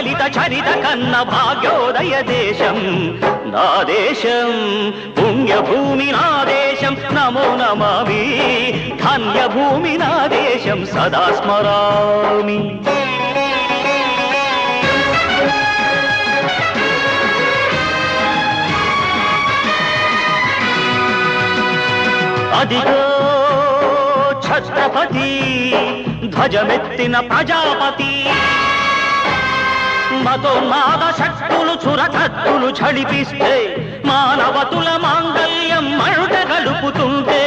మహోజ్వలిత చరిత కన్న భాగ్యోదయ దేశం. నా దేశం పుణ్యభూమి నా దేశం నమో నమామి. ధన్యభూమి నా దేశం సదా స్మరామి. అదిగో ఛత్రపతి ధ్వజమెత్తిన ప్రజాపతి. మతోన్మాద శక్తులు చురకత్తులు చడిపిస్తే మానవతుల మాంగల్యం మరుట గడుపుతుంటే.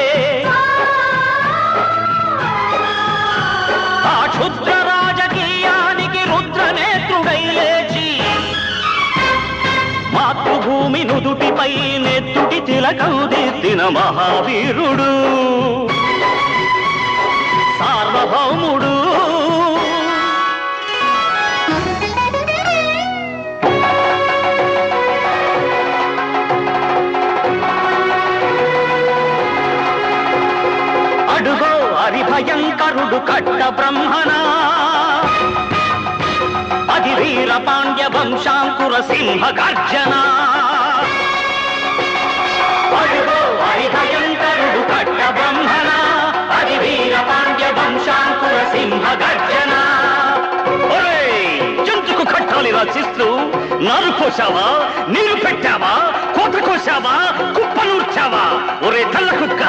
ఆ క్షుద్ర రాజకీయానికి రుద్రనేత్రుడై లేచి మాతృభూమి నుదుటిపై నెత్తుటి తిలకం దిద్దిన మహావీరుడు. సార్వభౌముడు భయంకరుడు కట్ట బ్రహ్మనా? అది వీర పాండ్య వంశాంకుర సింహ గర్జన? భయంకరుడు కట్ట బ్రహ్మణ అది వీర పాండ్య వంశాంకుర సింహ గర్జన? జంతుకు కట్టాలి రచిస్తూ నారు కోసావా నీరు పెట్టావా? కోత కోసావా కుప్పనూర్చావా ఒరే తల్ల కుక్క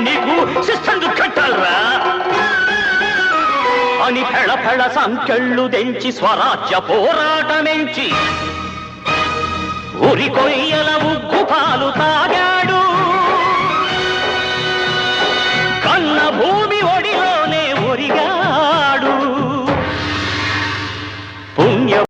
నీకు శిస్తందు కట్టాలరా అని ఫెళ ఫెళ సంఖ్యళ్ళు తెంచి స్వరాజ్య పోరాటమెంచి. ఉరి కొయ్యల ఉగ్గు పాలు తాగా